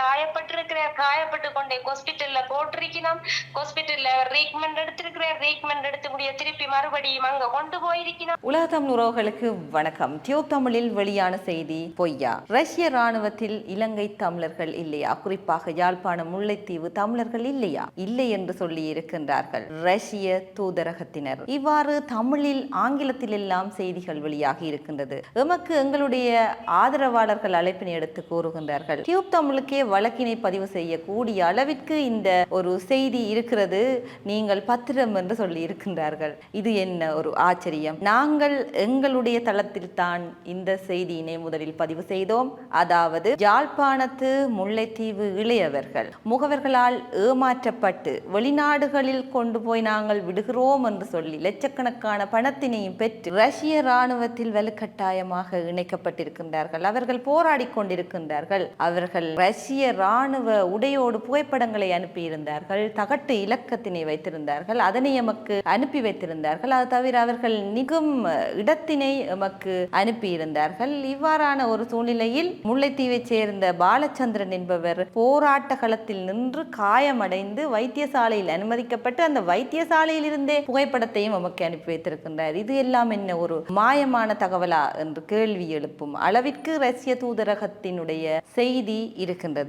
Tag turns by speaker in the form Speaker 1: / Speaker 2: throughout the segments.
Speaker 1: காயப்பட்டிருக்கிறார் காயப்பட்டு கொண்டே ஹாஸ்பிட்டல்ல போட்டிருக்கணும் ஹாஸ்பிட்டல்ல ட்ரீட்மெண்ட் எடுத்திருக்கிறார் ட்ரீட்மெண்ட் எடுத்து முடிய திருப்பி மறுபடியும் அங்க கொண்டு போயிருக்கணும்
Speaker 2: உலக தமிழ் உறவுகளுக்கு வணக்கம். தியோ தமிழில் வெளியான செய்தி பொய்யா. ரஷ்ய ராணுவத்தில் இலங்கை தமிழர்கள் இல்லையா? குறிப்பாக யாழ்ப்பாணம் முல்லைத்தீவு தமிழர்கள் இல்லையா? இல்லை என்று சொல்லி இருக்கின்றார்கள் ரஷ்ய தூதரகத்தினர். இவ்வாறு தமிழில் ஆங்கிலத்தில் எல்லாம் செய்திகள் வெளியாகி இருக்கின்றது. எமக்கு எங்களுடைய ஆதரவாளர்கள் அழைப்பினை எடுத்து கூறுகின்றார்கள். டியூப் தமிழுக்கே வழக்கினை பதிவு செய்யக்கூடிய அளவிற்கு இந்த ஒரு செய்தி இருக்கிறது. நீங்கள் பத்திரம் என்று சொல்லி இருக்கின்றார்கள். இது என்ன ஒரு ஆச்சரியம்? நாங்கள் எங்களுடைய தளத்தில் தான் இந்த செய்தியினை முதலில் பதிவு செய்தோம். அதாவது யாழ்ப்பாணத்து முல்லைத்தீவு இளையவர்கள் முகவர்களால் ஏமாற்றப்பட்டு வெளிநாடுகளில் கொண்டு போய் நாங்கள் விடுகிறோம் என்று சொல்லி லட்சக்கணக்கான பணத்தினையும் பெற்று ரஷ்ய இராணுவத்தில் வலுக்கட்டாயமாக இணைக்கப்பட்டிருக்கின்றார்கள். அவர்கள் போராடி கொண்டிருக்கின்றார்கள். அவர்கள் ரஷ்ய இராணுவ உடையோடு புகைப்படங்களை அனுப்பியிருந்தார்கள். தகட்டு இலக்கத்தினை வைத்திருந்தார்கள். அதனை எமக்கு அனுப்பி வைத்திருந்தார்கள். அது தவிர அவர்கள் நிகும் இடத்தினை எமக்கு அனுப்பியிருந்தார்கள். இவ்வாறான ஒரு சூழ்நிலையில் முல்லைத்தீவைச் சேர்ந்த பாலச்சந்திரன் என்பவர் போராட்ட களத்தில் நின்று காயமடைந்து வைத்தியசாலையில் அனுமதிக்கப்பட்டு அந்த வைத்தியசாலையில் இருந்தே புகைப்படத்தையும் எமக்கு அனுப்பி வைத்திருக்கின்றார். இது எல்லாம் என்ன ஒரு மாயமான தகவலா? என்று கேள்வி எழுப்பும் அளவிற்கு ரஷ்ய தூதரகத்தினுடைய செய்தி இருக்கின்றது.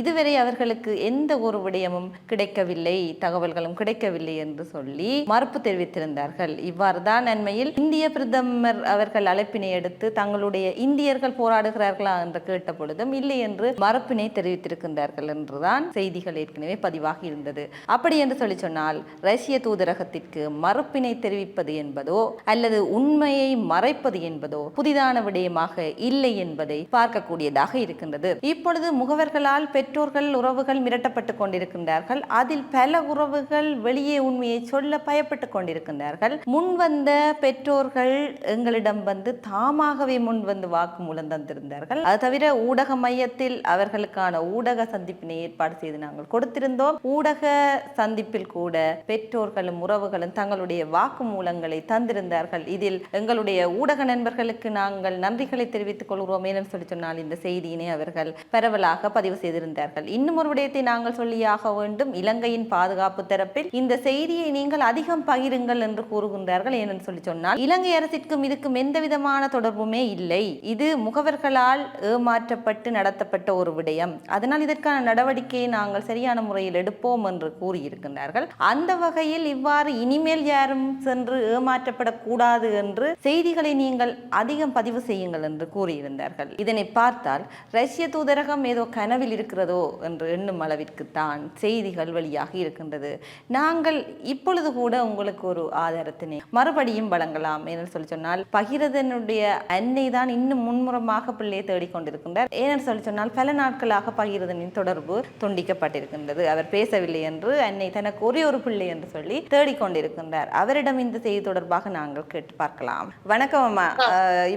Speaker 2: இதுவரை அவர்களுக்கு எந்த ஒரு விடயமும் கிடைக்கவில்லை தகவல்களும் கிடைக்கவில்லை என்று சொல்லி மறுப்பு தெரிவித்திருந்தார்கள். இவ்வாறு தான் அண்மையில் இந்திய பிரதமர் அவர்கள் அழைப்பினை எடுத்து தங்களுடைய இந்தியர்கள் போராடுகிறார்களா என்று கேட்ட பொழுதும் இல்லை என்று மறுப்பினை தெரிவித்திருக்கின்றார்கள் என்றுதான் செய்திகள் ஏற்கனவே பதிவாகி இருந்தது. அப்படி என்று சொல்லி சொன்னால் ரஷ்ய தூதரகத்திற்கு மறுப்பினை தெரிவிப்பது என்பதோ அல்லது உண்மையை மறைப்பது என்பதோ புதிதான விடயமாக இல்லை என்பதை பார்க்கக்கூடியதாக இருக்கின்றது. இப்பொழுது முகவர்கள் முகவர்களால் பெற்றோர்கள் உறவுகள் மிரட்டப்பட்டு கொண்டிருக்கின்றார்கள். அதில் பல உறவுகள் வெளியே உண்மையை சொல்ல பயப்பட்டு கொண்டிருக்கின்றார்கள். முன் வந்த பெற்றோர்கள் எங்களிடம் வந்து தாமாகவே முன் வந்து வாக்குமூலம் தந்திருந்தார்கள். அது தவிர ஊடக மையத்தில் அவர்களுக்கான ஊடக சந்திப்பினை ஏற்பாடு செய்து நாங்கள் கொடுத்திருந்தோம். ஊடக சந்திப்பில் கூட பெற்றோர்களும் உறவுகளும் தங்களுடைய வாக்குமூலங்களை தந்திருந்தார்கள். இதில் எங்களுடைய ஊடக நண்பர்களுக்கு நாங்கள் நன்றிகளை தெரிவித்துக் கொள்கிறோம். மேலும் சொல்லி சொன்னால் இந்த செய்தியினை அவர்கள் பரவலாக பதிவு செய்திருந்தார்கள். இன்னும் ஒரு விடயத்தை நாங்கள் சொல்லியாக வேண்டும். இலங்கையின் பாதுகாப்பு தரப்பில் இந்த செய்தியை நீங்கள் அதிகம் பகிருங்கள் என்று கூறுகின்றார்கள் ஏனென்று சொல்லி சொன்னால் இலங்கை அரசிற்கும் இதுக்கும் எந்த விதமான தொடர்புமே இல்லை. இது முகவர்களால் ஏமாற்றப்பட்டு நடத்தப்பட்ட ஒரு விடயம். அதனால் இதற்கான நடவடிக்கையை நாங்கள் சரியான முறையில் எடுப்போம் என்று கூறியிருக்கின்றார்கள். அந்த வகையில் இவ்வாறு இனிமேல் யாரும் சென்று ஏமாற்றப்படக்கூடாது என்று செய்திகளை நீங்கள் அதிகம் பதிவு செய்யுங்கள் என்று கூறியிருந்தார்கள். இதனை பார்த்தால் ரஷ்ய தூதரகம் ஏதோ கனவில் இருக்கிறதோ என்று எண்ணும் அளவிற்கு தான் செய்திகள் வெளியாகி இருக்கின்றது. நாங்கள் இப்பொழுது கூட உங்களுக்கு ஒரு ஆதாரத்தினை மறுபடியும் வழங்கலாம் என்று சொல்லி சொன்னால் பகிரதனுடைய அன்னை தான் இன்னும் முன்முறமாக பிள்ளையை தேடிக்கொண்டிருக்கின்றார் ஏனென்று சொல்லி சொன்னால் பல நாட்களாக பகிரதனின் தொடர்பு துண்டிக்கப்பட்டிருக்கின்றது. அவர் பேசவில்லை என்று அன்னை தனக்கு ஒரே ஒரு பிள்ளை என்று சொல்லி தேடிக்கொண்டிருக்கின்றார் அவரிடம் இந்த செய்தி தொடர்பாக நாங்கள் கேட்டு பார்க்கலாம். வணக்கம் அம்மா.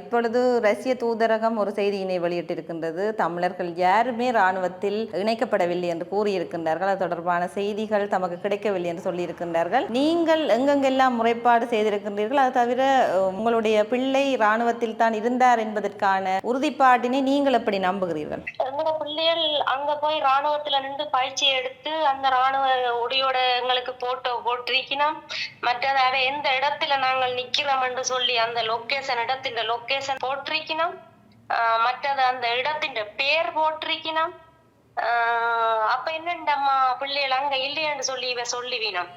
Speaker 2: இப்பொழுது ரஷ்ய தூதரகம் ஒரு செய்தியினை வெளியிட்டிருக்கின்றது. தமிழர்கள் யாருமே இராணுவத்தில் இணைக்கப்படவில்லை என்று கூறியிருக்கின்றார்கள். அது தொடர்பான செய்திகள் தமக்கு கிடைக்கவில்லை என்று சொல்லியிருக்கின்றார்கள். நீங்கள் எங்கெங்கெல்லாம் முறைப்பாடு செய்திருக்கின்றீர்கள்? அது தவிர உங்களுடைய பிள்ளை ராணுவத்தில் தான் இருந்தார் என்பதற்கான உறுதிப்பாட்டினை நீங்கள் எப்படி நம்புகிறீர்கள்?
Speaker 1: எங்களோட பிள்ளைகள் அங்க போய் ராணுவத்துல நின்று பயிற்சி எடுத்து அந்த ராணுவ உடையோட எங்களுக்கு போட்டோ போட்டிருக்கணும் மற்றது எந்த இடத்துல நாங்கள் நிக்கிறோம் என்று சொல்லி அந்த லொக்கேஷன் இடத்தின் லொக்கேஷன் போட்டிருக்கணும் மற்றது அந்த இடத்தின் பேர் போட்டிருக்கணும் அப்ப என்னண்டம்மா பிள்ளைகள் அங்க இல்லையென்று சொல்லி இவ சொல்லிவினோம்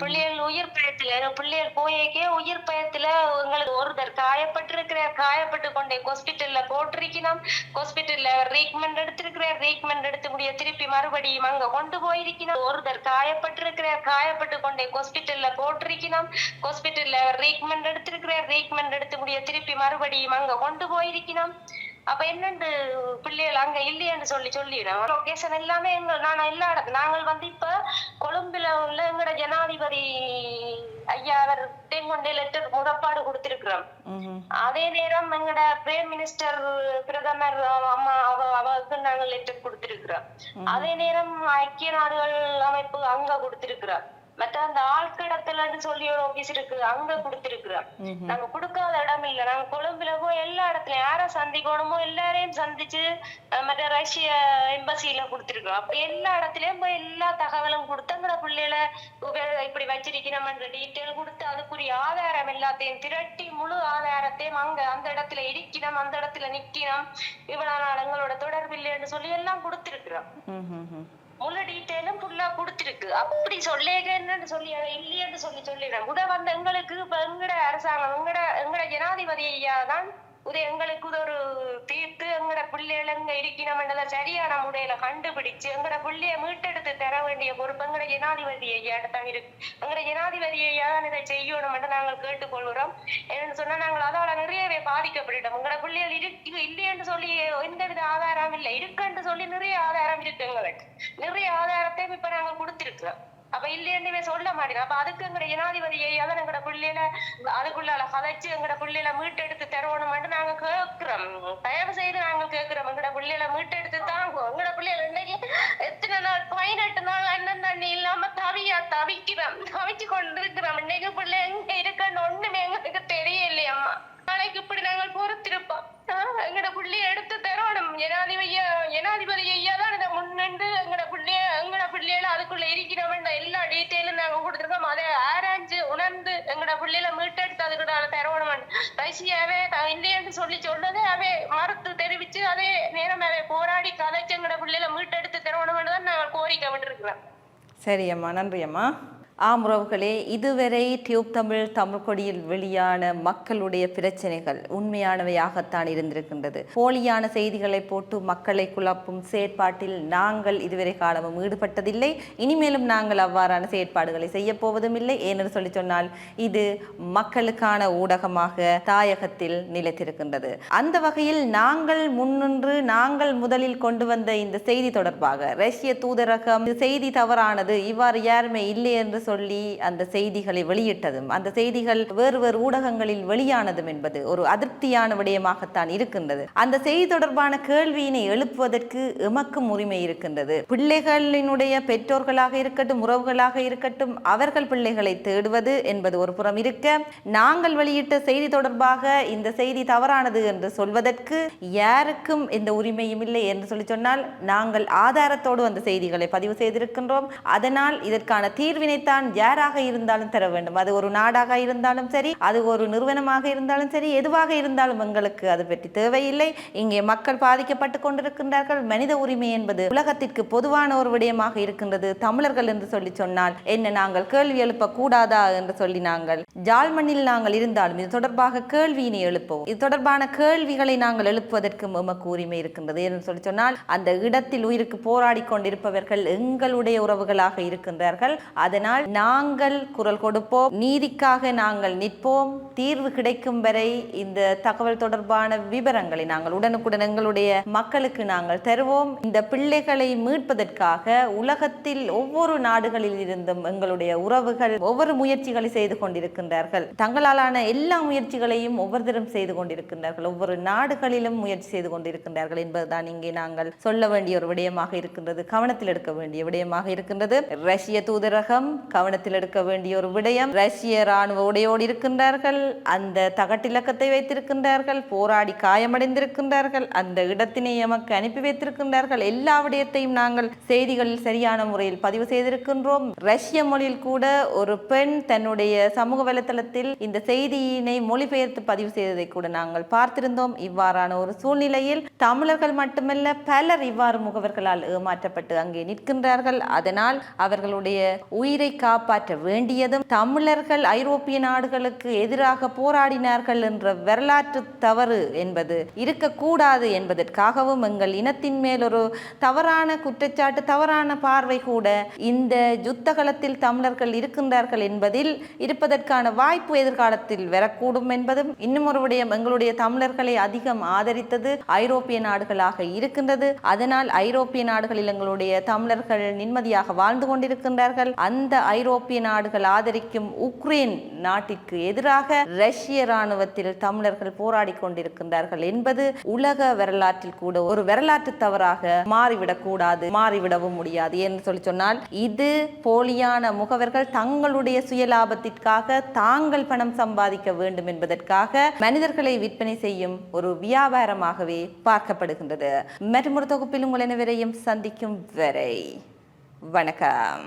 Speaker 1: பிள்ளைகள் உயிர் பயத்துல பிள்ளைகள் போயக்கே உயிர் பயத்துல உங்களுக்கு ஒருத்தர் காயப்பட்டிருக்கிற காயப்பட்டு கொண்டே ஹாஸ்பிட்டல்ல போட்டிருக்கணும். ஹாஸ்பிட்டல்ல ட்ரீட்மெண்ட் எடுத்திருக்கிற ட்ரீட்மெண்ட் எடுத்து முடிய திருப்பி மறுபடியும் அங்க கொண்டு போயிருக்கணும். ஒருத்தர் காயப்பட்டிருக்கிற காயப்பட்டு கொண்டே ஹாஸ்பிட்டல்ல போட்டிருக்கணும். ஹாஸ்பிட்டல்ல ட்ரீட்மெண்ட் எடுத்திருக்கிற ட்ரீட்மெண்ட் எடுத்து முடிய திருப்பி மறுபடியும் அங்க கொண்டு போயிருக்கணும். அப்ப என்னண்டு பிள்ளைகள் அங்க இல்லையேன்னு சொல்லி சொல்லிடும் லொகேஷன் எல்லாமே எங்க நான் எல்லா இடத்து நாங்கள் வந்து இப்ப கொழும்புல உள்ள எங்கட ஜனாதிபதி ஐயா அவர் கொண்டே லெட்டர் முறைப்பாடு கொடுத்திருக்கிறோம். அதே நேரம் எங்கட பிரைம் மினிஸ்டர் பிரதமர் அம்மா அவ அவருக்கு நாங்கள் லெட்டர் கொடுத்திருக்கிறோம். அதே நேரம் ஐக்கிய நாடுகள் அமைப்பு அங்க கொடுத்திருக்கிறோம். மற்ற அந்த ஆழ்கிடத்துலன்னு சொல்லி ஒரு ஆபீஸ் இருக்கு அங்க கொடுத்திருக்கிறோம். நாங்க கொடுக்காத இடம் இல்ல. நாங்க கொழும்புல போய் எல்லா இடத்துலயும் யார சந்திக்கணுமோ எல்லாரையும் சந்திச்சு மற்ற ரஷ்ய எம்பசில கொடுத்திருக்கிறோம். அப்ப எல்லா இடத்துலயும் போய் எல்லா தகவலும் கொடுத்து எங்கட பிள்ளைகளை இப்படி வச்சிருக்கணும்ன்ற டீட்டெயில் கொடுத்து அதுக்குரிய ஆதாரம் எல்லாத்தையும் திரட்டி முழு ஆதாரத்தையும் அங்க அந்த இடத்துல இடிக்கணும் அந்த இடத்துல நிக்கணும். இவ்வளவு நாள் எங்களோட தொடர்பு இல்லைன்னு சொல்லி எல்லாம் கொடுத்திருக்கிறோம். முழு டீட்டெயிலும் ஃபுல்லா கொடுத்திருக்கு. அப்படி சொல்லேக என்னன்னு சொல்லி இல்லையேன்னு இல்லையன்னு சொல்லி சொல்லிடுறேன். உடன் வந்து எங்களுக்கு இப்ப எங்கட அரசாங்கம் எங்கட எங்கட ஜனாதிபதி ஐயா தான் இது எங்களுக்கு இது ஒரு தீர்த்து எங்கட பிள்ளைகள் எங்க இருக்கணும்ன்றத சரியான முறையில கண்டுபிடிச்சு எங்கட பிள்ளைய மீட்டெடுத்து தர வேண்டிய பொறுப்பு எங்கட ஜனாதிபதி ஐயாட்ட தான் இருக்கு. எங்கட ஜனாதிபதி ஐயா தான் இதை செய்யணும் என்று நாங்கள் கேட்டுக்கொள்கிறோம். என்னன்னு சொன்னா நாங்கள் அதால நிறையவே பாதிக்கப்பட்டுட்டோம் எங்கட பிள்ளைகள் இருக்கு இல்லையென்று சொல்லி எந்த வித ஆதாரம் இல்லை. இருக்குன்னு சொல்லி நிறைய ஆதாரம் இருக்கு எங்களுக்கு. நிறைய ஆதாரத்தையும் இப்ப நாங்க கொடுத்திருக்கிறோம். அப்ப இல்லைன்னு சொல்ல மாட்டேன். அப்ப அதுக்கு எங்கட ஜனாதிபதி ஐயாதான் எங்கட பிள்ளையில அதுக்குள்ளால கதைச்சு எங்கட பிள்ளையில மீட்டெடுத்து தருவோம் நாங்க கேட்கிறோம் தயவு செய்து நாங்க கேட்கிறோம் எங்கட பிள்ளையில மீட்டெடுத்து தாங்க. எங்கட பிள்ளையில இன்னைக்கு எத்தனை நாள்? பதினெட்டு நாள் அண்ணன் தண்ணி இல்லாம தவியா தவிக்கிறோம். தவிச்சு கொண்டிருக்கிறோம். இன்னைக்கு பிள்ளை எங்க இருக்கணும் ஒண்ணுமே எங்களுக்கு தெரியலையம்மா அதுக்குள்ள இருக்கிறவன் எல்லா டீட்டெயிலும் நாங்க கொடுத்துருக்கோம். அதை ஆராய்ஞ்சு உணர்ந்து எங்கட பிள்ளையில மீட்டெடுத்து அதுக்குள்ள தரணும் ரஷ்யாவே இல்லையன்னு சொல்லி சொன்னதே அவே மறுத்து தெரிவிச்சு அதே நேரம் அவை போராடி கதைச்சு எங்கட பிள்ளையில மீட்டெடுத்து தரணும்னு தான் நாங்கள் கோரிக்கை விட்டுருக்கிறோம்.
Speaker 2: சரி அம்மா நன்றி அம்மா. ஆம் உறவுகளே இதுவரை டியூப் தமிழ் தமிழ் கொடியில் வெளியான மக்களுடைய பிரச்சனைகள் உண்மையானவையாகத்தான் இருந்திருக்கின்றது. போலியான செய்திகளை போட்டு மக்களை குழப்பும் செயற்பாட்டில் நாங்கள் இதுவரை காலமும் ஈடுபட்டதில்லை. இனிமேலும் நாங்கள் அவ்வாறான செயற்பாடுகளை செய்ய போவதும் இல்லை ஏனென்று சொல்லி சொன்னால் இது மக்களுக்கான ஊடகமாக தாயகத்தில் நிலைத்திருக்கின்றது. அந்த வகையில் நாங்கள் முன்னின்று நாங்கள் முதலில் கொண்டு வந்த இந்த செய்தி தொடர்பாக ரஷ்ய தூதரகம் செய்தி தவறானது இவ்வாறு யாருமே இல்லை என்று சொல்லி அந்த செய்திகளை வெளியிட்டதும் அந்த செய்திகள் வேறு வேறு ஊடகங்களில் வெளியானதும் என்பது ஒரு அதிருப்தியான விடயமாகத்தான் இருக்கின்றது. அந்த செய்தி தொடர்பான கேள்வியினை எழுப்புவதற்கு எமக்கும் உரிமை இருக்கின்றது. பிள்ளைகளினுடைய பெற்றோர்களாக இருக்கட்டும் உறவுகளாக இருக்கட்டும் அவர்கள் பிள்ளைகளை தேடுவது என்பது ஒரு புறம் இருக்க நாங்கள் வெளியிட்ட செய்தி தொடர்பாக இந்த செய்தி தவறானது என்று சொல்வதற்கு யாருக்கும் எந்த உரிமையும் இல்லை என்று சொல்லி சொன்னால் நாங்கள் ஆதாரத்தோடு அந்த செய்திகளை பதிவு செய்திருக்கின்றோம். அதனால் இதற்கான தீர்வினைத்தான் யாராக இருந்தாலும் தர வேண்டும். அது ஒரு நாடாக இருந்தாலும் சரி அது ஒரு நிறுவனமாக இருந்தாலும் சரி எதுவாக இருந்தாலும் எங்களுக்கு அது பற்றி தேவையில்லை. இங்கே மக்கள் பாதிக்கப்பட்டு கொண்டிருக்கின்றார்கள். மனித உரிமை என்பது உலகத்திற்கு பொதுவான ஒரு விடயமாக இருக்கின்றது. தமிழர்கள் என்று சொல்லி சொன்னால் என்ன நாங்கள் கேள்வி எழுப்ப கூடாதா என்று சொல்லி நாங்கள் ஜாழ்மண்ணில் நாங்கள் இருந்தாலும் இது தொடர்பாக கேள்வியினை எழுப்பவும் இது தொடர்பான கேள்விகளை நாங்கள் எழுப்புவதற்கு எமக்கு உரிமை இருக்கின்றது. என்று சொல்லி சொன்னால் அந்த இடத்தில் உயிருக்கு போராடி கொண்டிருப்பவர்கள் எங்களுடைய உறவுகளாக இருக்கின்றார்கள். அதனால் நாங்கள் குரல் கொடுப்போம். நீதிக்காக நாங்கள் நிற்போம். தீர்வு கிடைக்கும் வரை இந்த தகவல் தொடர்பான விவரங்களை நாங்கள் உடனுக்குடன் எங்களுடைய மக்களுக்கு நாங்கள் தருவோம். இந்த பிள்ளைகளை மீட்பதற்காக உலகத்தில் ஒவ்வொரு நாடுகளில் இருந்தும் எங்களுடைய உறவுகள் ஒவ்வொரு முயற்சிகளை செய்து கொண்டிருக்கின்றார்கள். தங்களாலான எல்லா முயற்சிகளையும் ஒவ்வொருத்தரும் செய்து கொண்டிருக்கின்றார்கள். ஒவ்வொரு நாடுகளிலும் முயற்சி செய்து கொண்டிருக்கின்றார்கள் என்பதுதான் இங்கே நாங்கள் சொல்ல வேண்டிய ஒரு விடயமாக இருக்கின்றது கவனத்தில் எடுக்க வேண்டிய விடயமாக இருக்கின்றது. ரஷ்ய தூதரகம் கவனத்தில் எடுக்க வேண்டிய ஒரு விடயம். ரஷ்ய ராணுவ உடையோடு இருக்கின்றார்கள். அந்த தகட்டிலக்கத்தை வைத்திருக்கின்றார்கள். போராடி காயமடைந்திருக்கின்றார்கள். அந்த இடத்தினை எமக்கு அனுப்பி வைத்திருக்கின்றார்கள். எல்லா விடயத்தையும் நாங்கள் செய்திகளில் சரியான முறையில் பதிவு செய்திருக்கின்றோம். ரஷ்ய மொழியில் கூட ஒரு பெண் தன்னுடைய சமூக வலைத்தளத்தில் இந்த செய்தியினை மொழிபெயர்த்து பதிவு செய்ததை கூட நாங்கள் பார்த்திருந்தோம். இவ்வாறான ஒரு சூழ்நிலையில் தமிழர்கள் மட்டுமல்ல பலர் இவ்வாறு முகவர்களால் ஏமாற்றப்பட்டு அங்கே நிற்கின்றார்கள். அதனால் அவர்களுடைய உயிரை காப்பாற்ற வேண்டியதும் தமிழர்கள் ஐரோப்பிய நாடுகளுக்கு எதிராக போராடினார்கள் என்ற வரலாற்று தவறு என்பது இருக்கக்கூடாது என்பதற்காகவும் எங்கள் இனத்தின் மேல் ஒரு தவறான குற்றச்சாட்டு தவறான பார்வை கூட இந்த யுத்தகலத்தில் தமிழர்கள் இருக்கின்றார்கள் என்பதில் இருப்பதற்கான வாய்ப்பு எதிர்காலத்தில் வரக்கூடும் என்பதும் இன்னும் ஒரு விடயம் எங்களுடைய தமிழர்களை அதிகம் ஆதரித்தது ஐரோப்பிய நாடுகளாக இருக்கின்றது. அதனால் ஐரோப்பிய நாடுகளில் எங்களுடைய தமிழர்கள் நிம்மதியாக வாழ்ந்து கொண்டிருக்கின்றார்கள். அந்த ஐரோப்பிய நாடுகள் ஆதரிக்கும் உக்ரைன் நாட்டிற்கு எதிராக ரஷ்ய இராணுவத்தில் தமிழர்கள் போராடி கொண்டிருக்கின்றார்கள் என்பது உலக வரலாற்றில் கூட ஒரு வரலாற்று தவறாக மாறிவிடக் கூடாது மாறிவிடவும் முடியாது என்று சொல்லி சொன்னால் இது போலியான முகவர்கள் தங்களுடைய சுயலாபத்திற்காக தாங்கள் பணம் சம்பாதிக்க வேண்டும் என்பதற்காக மனிதர்களை விற்பனை செய்யும் ஒரு வியாபாரமாகவே பார்க்கப்படுகின்றது. மற்றொரு தொகுப்பில் உங்கள் அனைவரையும் சந்திக்கும் வரை வணக்கம்.